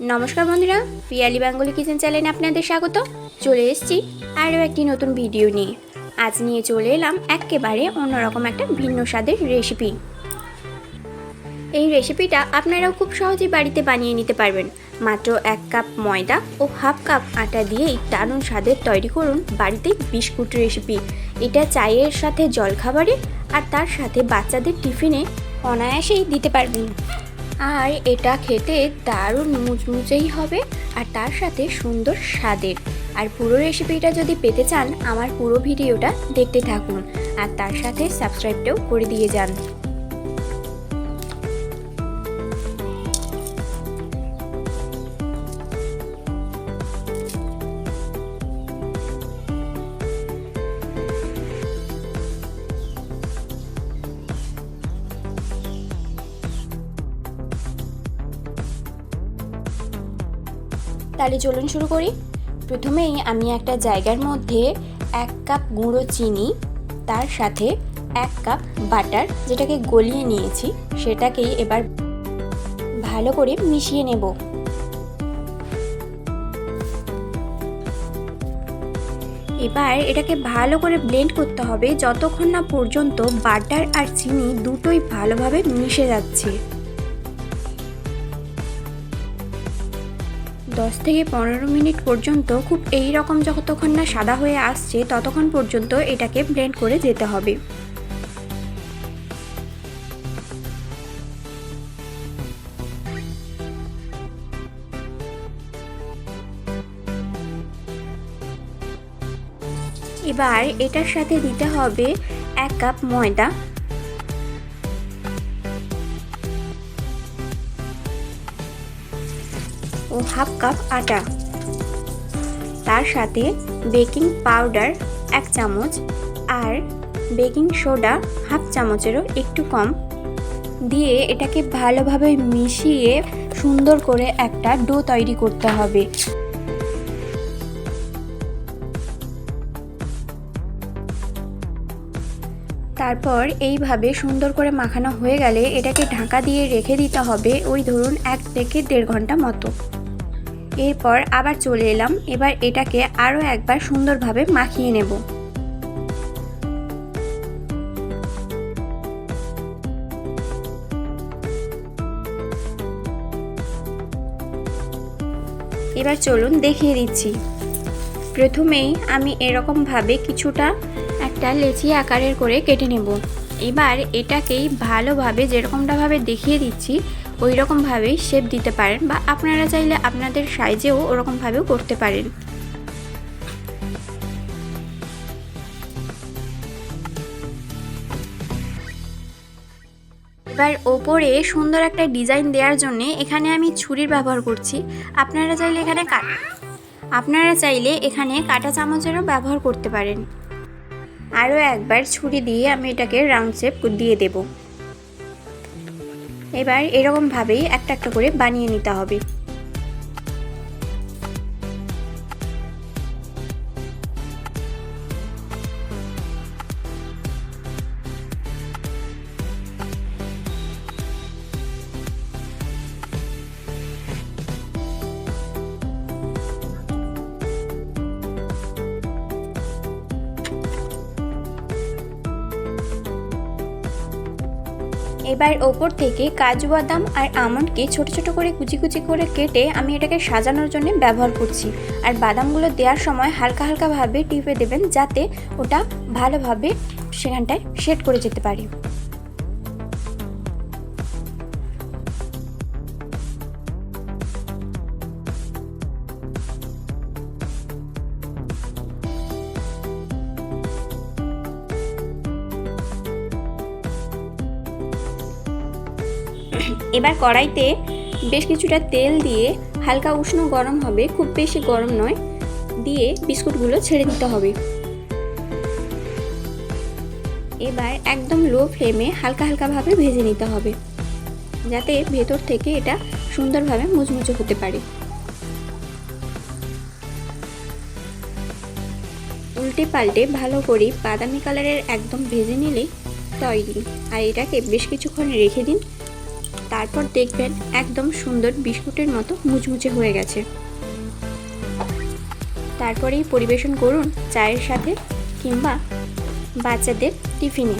নমস্কার বন্ধুরা, Piyali Bengali kitchen চ্যানেলে আপনাদের স্বাগত। চলে এসেছি আরও একটি নতুন ভিডিও নিয়ে। আজ নিয়ে চলে এলাম একেবারে অন্যরকম একটা ভিন্ন স্বাদের রেসিপি এই রেসিপিটা আপনারাও খুব সহজেই বাড়িতে বানিয়ে নিতে পারবেন। মাত্র এক কাপ ময়দা ও হাফ কাপ আটা দিয়েই দারুণ স্বাদের তৈরি করুন বাড়িতে বিস্কুট রেসিপি এটা চায়ের সাথে জলখাবারে আর তার সাথে বাচ্চাদের টিফিনে অনায়াসেই দিতে পারবেন। আর এটা খেতে দারুণ মুচমুচেই হবে আর তার সাথে সুন্দর স্বাদের। আর পুরো রেসিপিটা যদি পেতে চান, আমার পুরো ভিডিওটা দেখতে থাকুন। আর তার সাথে সাবস্ক্রাইবটাও করে দিয়ে যান। তাহলে চলুন শুরু করি। প্রথমেই আমি একটা জায়গার মধ্যে এক কাপ গুঁড়ো চিনি, তার সাথে এক কাপ বাটার যেটাকে গলিয়ে নিয়েছি, সেটাকেই এবার ভালো করে মিশিয়ে নেব। এবার এটাকে ভালো করে ব্লেন্ড করতে হবে, যতক্ষণ না পর্যন্ত বাটার আর চিনি দুটোই ভালোভাবে মিশে যাচ্ছে। দশ থেকে পনেরো মিনিট পর্যন্ত খুব এই রকম যতক্ষণ না সাদা হয়ে আসছে ততক্ষণ পর্যন্ত এটাকে ব্লেন্ড করে যেতে হবে। এবার এটার সাথে দিতে হবে এক কাপ ময়দা। হাফ কাপ আটা। তার সাথে বেকিং পাউডার এক চামচ আর বেকিং সোডা হাফ চামচেরও একটু কম। দিয়ে এটাকে ভালোভাবে মিশিয়ে সুন্দর করে একটা ডো তৈরি করতে হবে। তারপর এইভাবে সুন্দর করে মাখানো হয়ে গেলে এটাকে ঢাকা দিয়ে রেখে দিতে হবে ওই ধরুন এক থেকে দেড় ঘণ্টা মতো। এরপর আবার চলে এলাম। এবার এটাকে আরও একবার সুন্দরভাবে মাখিয়ে নেব। এবার চলুন দেখিয়ে দিচ্ছি। প্রথমেই আমি এরকমভাবে কিছুটা একটা লেচি আকারের করে কেটে নেব। এবার এটাকেই ভালোভাবে যেরকমটাভাবে দেখিয়ে দিচ্ছি ওই রকমভাবেই শেপ দিতে পারেন বা আপনারা চাইলে আপনাদের সাইজেও ওরকমভাবেও করতে পারেন। এবার ওপরে সুন্দর একটা ডিজাইন দেওয়ার জন্য এখানে আমি ছুরির ব্যবহার করছি। আপনারা চাইলে এখানে কাট আপনারা চাইলে এখানে কাটা চামচেরও ব্যবহার করতে পারেন। আরও একবার ছুরি দিয়ে আমি এটাকে রাউন্ড শেপ দিয়ে দেব। এবার এরকমভাবেই একটা একটা করে বানিয়ে নিতে হবে। এবার ওপর থেকে কাজু বাদাম আর আমন্ডকে ছোট ছোট করে কুচি কুচি করে কেটে আমি এটাকে সাজানোর জন্য ব্যবহার করছি। আর বাদামগুলো দেওয়ার সময় হালকা হালকাভাবে টিপে দেবেন যাতে ওটা ভালোভাবে সেখানটায় সেট করে যেতে পারে। এবার কড়াইতে বেশ কিছুটা তেল দিয়ে হালকা উষ্ণ গরম হবে, খুব বেশি গরম নয়, দিয়ে বিস্কুটগুলো ছেড়ে দিতে হবে। এবার একদম লো ফ্লেমে হালকা হালকাভাবে ভেজে নিতে হবে, যাতে ভেতর থেকে এটা সুন্দরভাবে মুচমুচে হতে পারে। উল্টে পাল্টে ভালো করে বাদামি কালারের একদম ভেজে নিলেই তৈরি। আর এটাকে বেশ কিছুক্ষণ রেখে দিন তারপর দেখবেন একদম সুন্দর বিস্কুটের মতো মুচমুচে হয়ে গেছে। তারপরেই পরিবেশন করুন চায়ের সাথে কিংবা বাচ্চাদের টিফিনে।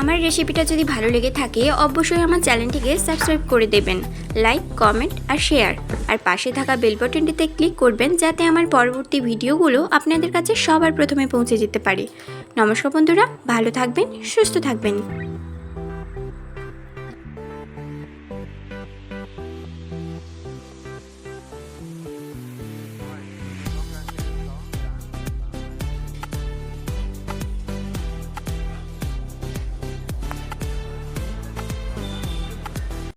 আমার রেসিপিটা যদি ভালো লেগে থাকে, অবশ্যই আমার চ্যানেলটিকে সাবস্ক্রাইব করে দেবেন। লাইক কমেন্ট আর শেয়ার আর পাশে থাকা বেল বাটনটিতে ক্লিক করবেন, যাতে আমার পরবর্তী ভিডিওগুলো আপনাদের কাছে সবার প্রথমে পৌঁছে যেতে পারে। নমস্কার বন্ধুরা, ভালো থাকবেন, সুস্থ থাকবেন।